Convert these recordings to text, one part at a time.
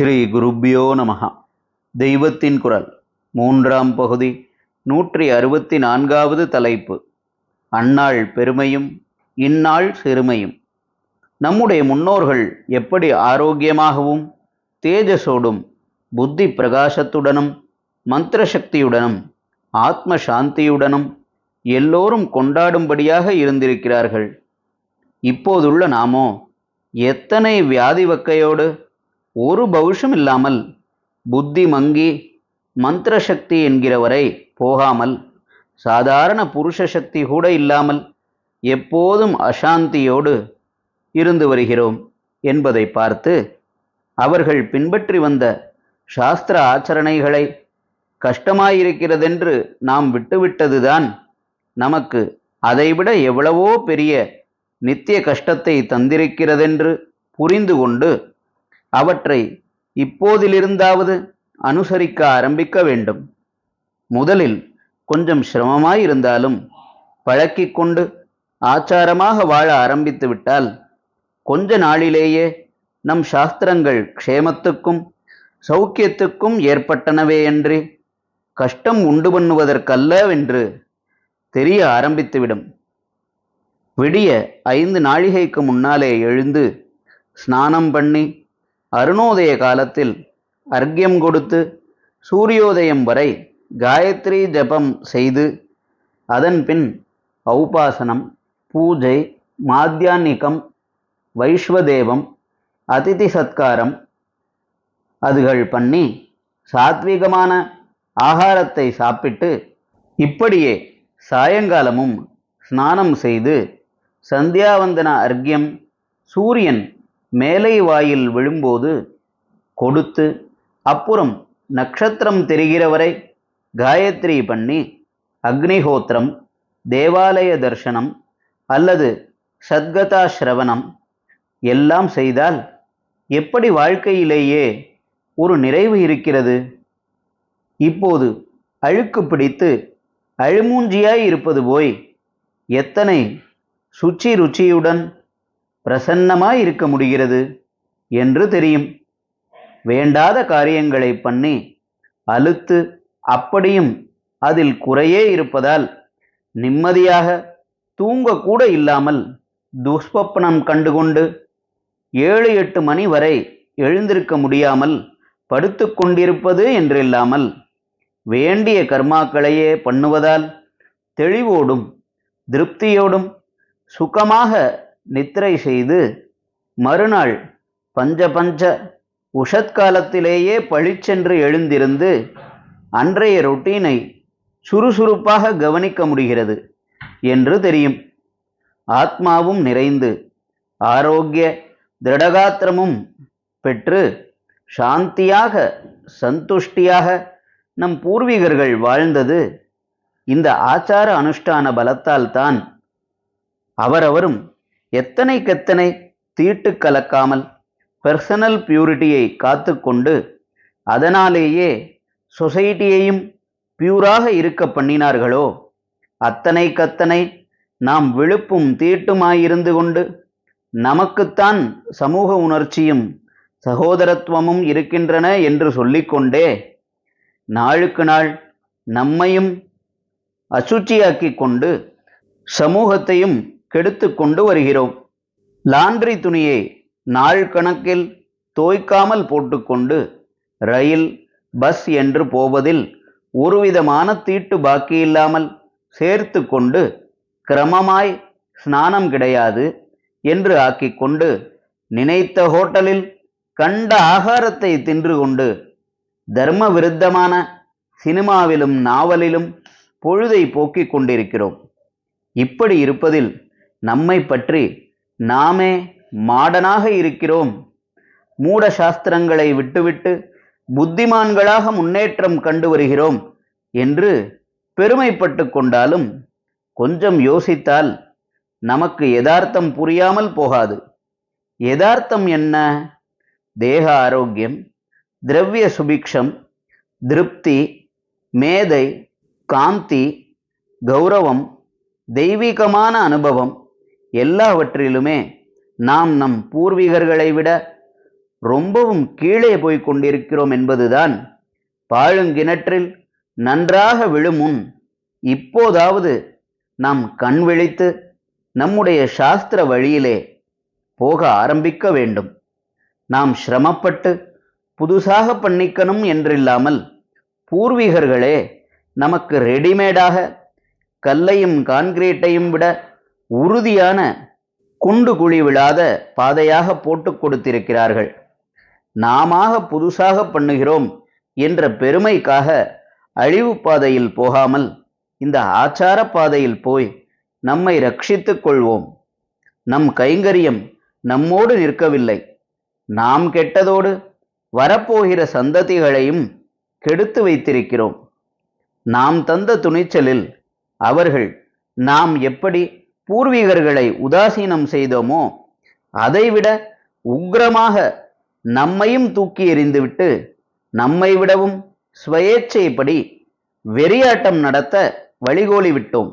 ஸ்ரீ குருப்பியோ நமஹ. தெய்வத்தின் குரல். மூன்றாம் பகுதி. நூற்றி அறுபத்தி நான்காவது தலைப்பு. அந்நாள் பெருமையும் இந்நாள் சிறுமையும். நம்முடைய முன்னோர்கள் எப்படி ஆரோக்கியமாகவும் தேஜஸோடும் புத்தி பிரகாசத்துடனும் மந்திர சக்தியுடனும் ஆத்ம சாந்தியுடனும் எல்லோரும் கொண்டாடும்படியாக இருந்திருக்கிறார்கள். இப்போதுள்ள நாமோ எத்தனை வியாதி வக்கையோடு ஒரு பவுஷம் இல்லாமல் புத்தி மங்கி மந்திர சக்தி என்கிறவரை போகாமல் சாதாரண புருஷ சக்தி கூட இல்லாமல் எப்போதும் அசாந்தியோடு இருந்து வருகிறோம் என்பதை பார்த்து அவர்கள் பின்பற்றி வந்த சாஸ்திர ஆச்சரணைகளை கஷ்டமாயிருக்கிறதென்று நாம் விட்டுவிட்டதுதான். நமக்கு அதைவிட எவ்வளவோ பெரிய நித்திய கஷ்டத்தை தந்திருக்கிறதென்று புரிந்து கொண்டு அவற்றை இப்போதிலிருந்தாவது அனுசரிக்க ஆரம்பிக்க வேண்டும். முதலில் கொஞ்சம் சிரமமாயிருந்தாலும் பழக்கிக் கொண்டு ஆச்சாரமாக வாழ ஆரம்பித்து விட்டால் கொஞ்ச நாளிலேயே நம் சாஸ்திரங்கள் க்ஷேமத்துக்கும் சௌக்கியத்துக்கும் ஏற்பட்டனவேயன்றி கஷ்டம் உண்டு பண்ணுவதற்கல்லவென்று தெரிய ஆரம்பித்துவிடும். விடிய ஐந்து நாழிகைக்கு முன்னாலே எழுந்து ஸ்நானம் பண்ணி அருணோதய காலத்தில் அர்க்கியம் கொடுத்து சூரியோதயம் வரை காயத்ரி ஜபம் செய்து அதன் பின் ஔபாசனம் பூஜை மாத்தியான்னிகம் வைஸ்வதேவம் அதிதி சத்காரம் அதுகள் பண்ணி சாத்வீகமான ஆகாரத்தை சாப்பிட்டு இப்படியே சாயங்காலமும் ஸ்நானம் செய்து சந்தியாவந்தன அர்க்கியம் சூரியன் மேலை வாயில் விழும்போது கொடுத்து அப்புறம் நட்சத்திரம் தெரிகிற வரை காயத்ரி பண்ணி அக்னிஹோத்திரம் தேவாலய தர்சனம் அல்லது சத்கதா ஸ்ரவணம் எல்லாம் செய்தால் எப்படி வாழ்க்கையிலேயே ஒரு நிறைவு இருக்கிறது? இப்போது அழுக்கு பிடித்து அழுமூஞ்சியாய் இருப்பது போய் எத்தனை சுச்சி ருச்சியுடன் பிரசன்னமாய் இருக்க முடிகிறது என்று தெரியும். வேண்டாத காரியங்களை பண்ணி அழுத்து அப்படியும் அதில் குறையே இருப்பதால் நிம்மதியாக தூங்கக்கூட இல்லாமல் துஷ்பப்பனம் கண்டுகொண்டு ஏழு எட்டு மணி வரை எழுந்திருக்க முடியாமல் படுத்து கொண்டிருப்பது என்றில்லாமல் வேண்டிய கர்மாக்களையே பண்ணுவதால் தெளிவோடும் திருப்தியோடும் சுகமாக நித்திரை செய்து மறுநாள் பஞ்ச பஞ்ச உஷத்காலத்திலேயே பழிச்சென்று எழுந்திருந்து அன்றைய ரொட்டீனை சுறுசுறுப்பாக கவனிக்க முடிகிறது என்று தெரியும். ஆத்மாவும் நிறைந்து ஆரோக்கிய திருடகாத்திரமும் பெற்று சாந்தியாக சந்துஷ்டியாக நம் பூர்வீகர்கள் வாழ்ந்தது இந்த ஆச்சார அனுஷ்டான பலத்தால் தான் அவரவரும் எத்தனைக்கெத்தனை தீட்டு கலக்காமல் பர்சனல் பியூரிட்டியை காத்துக்கொண்டு அதனாலேயே சொசைட்டியையும் பியூராக இருக்க பண்ணினார்களோ? அத்தனைக்கத்தனை நாம் விழுப்பும் தீட்டுமாயிருந்து கொண்டு நமக்குத்தான் சமூக உணர்ச்சியும் சகோதரத்துவமும் இருக்கின்றன என்று சொல்லிக்கொண்டே நாளுக்கு நாள் நம்மையும் அசுச்சியாக்கி கொண்டு சமூகத்தையும் கெடுத்து கொண்டு வருகிறோம். லாண்ட்ரி துணியை நாள் கணக்கில் தோய்க்காமல் போட்டுக்கொண்டு ரயில் பஸ் என்று போவதில் ஒருவிதமான தீட்டு பாக்கியில்லாமல் சேர்த்து கொண்டு கிரமமாய் ஸ்நானம் கிடையாது என்று ஆக்கிக்கொண்டு நினைத்த ஹோட்டலில் கண்ட ஆகாரத்தை தின்று கொண்டு தர்ம விருத்தமான சினிமாவிலும் நாவலிலும் பொழுதை போக்கிக் கொண்டிருக்கிறோம். இப்படி இருப்பதில் நம்மை பற்றி நாமே மாடனாக இருக்கிறோம். மூட சாஸ்திரங்களை விட்டுவிட்டு புத்திமான்களாக முன்னேற்றம் கண்டு வருகிறோம் என்று பெருமைப்பட்டு கொண்டாலும் கொஞ்சம் யோசித்தால் நமக்கு யதார்த்தம் புரியாமல் போகாது. யதார்த்தம் என்ன? தேக ஆரோக்கியம் திரவிய சுபிக்ஷம் திருப்தி மேதை காந்தி கௌரவம் தெய்வீகமான அனுபவம் எல்லாவற்றிலுமே நாம் நம் பூர்வீகர்களை விட ரொம்பவும் கீழே போய்க் கொண்டிருக்கிறோம் என்பதுதான் பாழுங்கிணற்றில் நன்றாக விழுமுன் இப்போதாவது நாம் கண் விழித்து நம்முடைய சாஸ்திர வழியிலே போக ஆரம்பிக்க வேண்டும். நாம் சிரமப்பட்டு புதுசாக பண்ணிக்கணும் என்றில்லாமல் பூர்வீகர்களே நமக்கு ரெடிமேடாக கல்லையும் கான்கிரீட்டையும் விட உறுதியான குண்டு குழி விழாத பாதையாக போட்டு கொடுத்திருக்கிறார்கள். நாமாக புதுசாக பண்ணுகிறோம் என்ற பெருமைக்காக அழிவு பாதையில் போகாமல் இந்த ஆச்சார பாதையில் போய் நம்மை ரட்சித்துக் கொள்வோம். நம் கைங்கரியம் நம்மோடு நிற்கவில்லை. நாம் கெட்டதோடு வரப்போகிற சந்ததிகளையும் கெடுத்து வைத்திருக்கிறோம். நாம் தந்த துணிச்சலில் அவர்கள் நாம் எப்படி பூர்வீகர்களை உதாசீனம் செய்தோமோ அதைவிட உக்கிரமாக நம்மையும் தூக்கி எறிந்துவிட்டு நம்மை விடவும் ஸ்வயேச்சைப்படி வெறியாட்டம் நடத்த வழிகோலி விட்டோம்.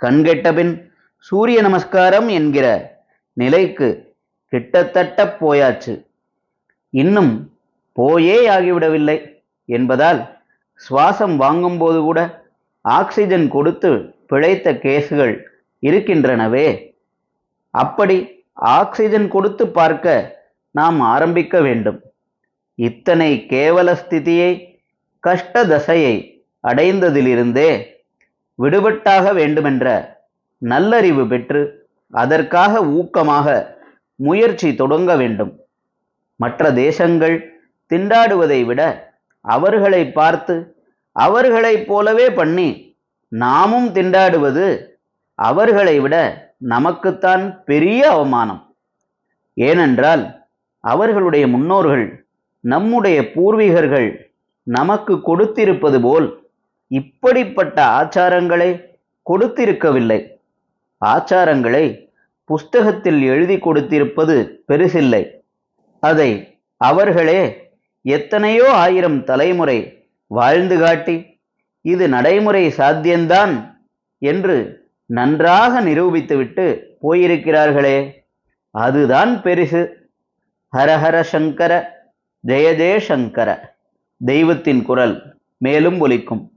கண்கெட்டபின் சூரிய நமஸ்காரம் என்கிற நிலைக்கு கிட்டத்தட்ட போயாச்சு. இன்னும் போயே ஆகிவிடவில்லை என்பதால் சுவாசம் வாங்கும்போது கூட ஆக்சிஜன் கொடுத்து பிழைத்த கேஸுகள் இருக்கின்றனவே. அப்படி ஆக்சிஜன் கொடுத்து பார்க்க நாம் ஆரம்பிக்க வேண்டும். இத்தனை கேவல ஸ்திதியை கஷ்ட தசையை அடைந்ததிலிருந்தே விடுபட்டாக வேண்டுமென்ற நல்லறிவு பெற்று அதற்காக ஊக்கமாக முயற்சி தொடங்க வேண்டும். மற்ற தேசங்கள் திண்டாடுவதை விட அவர்களை பார்த்து அவர்களைப் போலவே பண்ணி நாமும் திண்டாடுவது அவர்களை விட நமக்குத்தான் பெரிய அவமானம். ஏனென்றால் அவர்களுடைய முன்னோர்கள் நம்முடைய பூர்வீகர்கள் நமக்கு கொடுத்திருப்பது போல் இப்படிப்பட்ட ஆச்சாரங்களை கொடுத்திருக்கவில்லை. ஆச்சாரங்களை புஸ்தகத்தில் எழுதி கொடுத்திருப்பது பெருசில்லை. அதை அவர்களே எத்தனையோ ஆயிரம் தலைமுறை வாழ்ந்து காட்டி இது நடைமுறை சாத்தியம்தான் என்று நன்றாக நிரூபித்துவிட்டு போயிருக்கிறார்களே. அதுதான் பெரிசு. ஹரஹர சங்கர ஜெய சங்கர தெய்வத்தின் குரல் மேலும் ஒலிக்கும்.